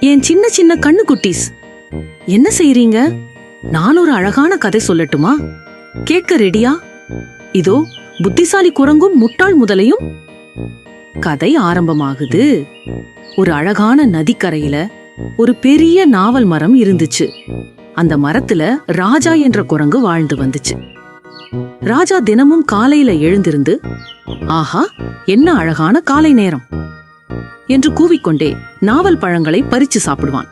என் சின்ன சின்ன கண்ணு குட்டீஸ் என்ன செய்றீங்க? நான் ஒரு அழகான கதை சொல்லட்டுமா? கேட்க ரெடியா? இதோ புத்திசாலி குரங்கும் முட்டாள் முதலையும். கதை ஆரம்பமாகுது. ஒரு அழகான நதிக்கரையில ஒரு பெரிய நாவல் மரம் இருந்துச்சு. அந்த மரத்துல ராஜா என்ற குரங்கு வாழ்ந்து வந்துச்சு. ராஜா தினமும் காலையில எழுந்திருந்து ஆஹா என்ன அழகான காலை நேரம். என்று கூவிக்கொண்டே நாவல் பழங்களை பறிச்சு சாப்பிடுவான்.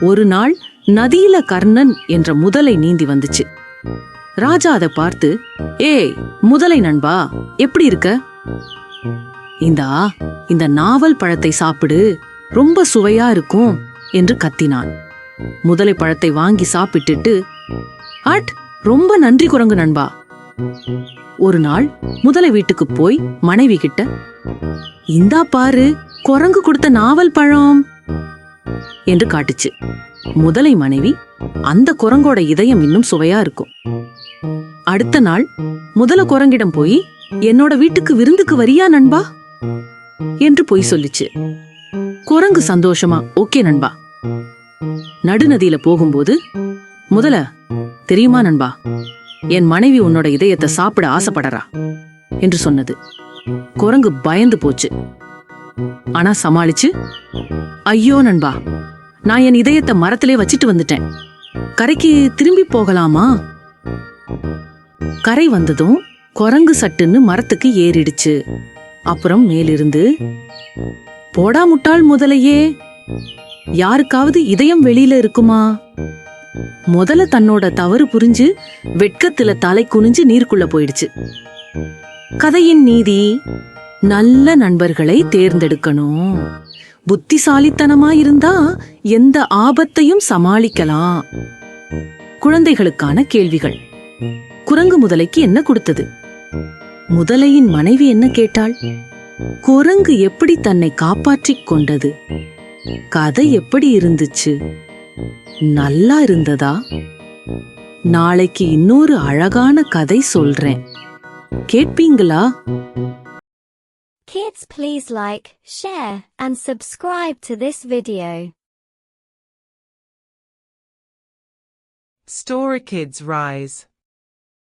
ஒரு நாள் நதியில கர்ணன் என்ற முதலை நீந்தி வந்துச்சு. ராஜா அதை பார்த்து ஏய் முதலை நண்பா எப்படி இருக்க? இந்தா இந்த நாவல் பழத்தை சாப்பிடு ரொம்ப சுவையா இருக்கும் என்று கத்தினான். முதலை பழத்தை வாங்கி சாப்பிட்டுட்டு அட் ரொம்ப நன்றி குரங்கு நண்பா. ஒரு நாள் முதலை வீட்டுக்கு போய் மனைவி கிட்ட இந்தா பாரு குரங்கு கொடுத்த நாவல் பழம் என்று காட்டுச்சு. முதலை மனைவி அந்த குரங்கோட இதயம் இன்னும் சுவையா இருக்கும். அடுத்த நாள் முதல குரங்கிடம் போய் என்னோட வீட்டுக்கு விருந்துக்கு வரியா நண்பா? என்று பொய் சொல்லிச்சு. குரங்கு சந்தோஷமா ஓகே நண்பா. நடுநதியில போகும்போது முதல தெரியுமா நண்பா? என் மனைவி உன்னோட இதயத்தை சாப்பிட ஆசைப்படறா என்று சொன்னது. குரங்கு பயந்து போச்சு. ஆனா சமாளிச்சு ஐயோ நண்பா நான் என் இதயத்தை மரத்திலே வச்சிட்டு வந்துட்டேன். கரைக்கு திரும்பி போகலாமா? கரை வந்ததும் குரங்கு சட்டுன்னு மரத்துக்கு ஏறிடுச்சு. அப்புறம் மேலிருந்து போடா முட்டாள் முதலையே யாருக்காவது இதயம் வெளியில இருக்குமா? முதல்ல தன்னோட தவறு புரிஞ்சு வெட்கத்துல தலை குனிஞ்சு நீருக்குள்ள போயிடுச்சு. கதையின் நீதி நல்ல நண்பர்களை தேர்ந்தெடுக்கணும். புத்திசாலித்தனமா இருந்தா எந்த ஆபத்தையும் சமாளிக்கலாம். குழந்தைகளுக்கான கேள்விகள். குரங்கு முதலைக்கு என்ன கொடுத்தது? முதலையின் மனைவி என்ன கேட்டாள்? குரங்கு எப்படி தன்னை காப்பாற்றிக் கொண்டது? கதை எப்படி இருந்துச்சு? நல்லா இருந்ததா? நாளைக்கு இன்னொரு அழகான கதை சொல்றேன். கேட்பீங்களா Kids please like, share and subscribe to this video. Story Kids Rise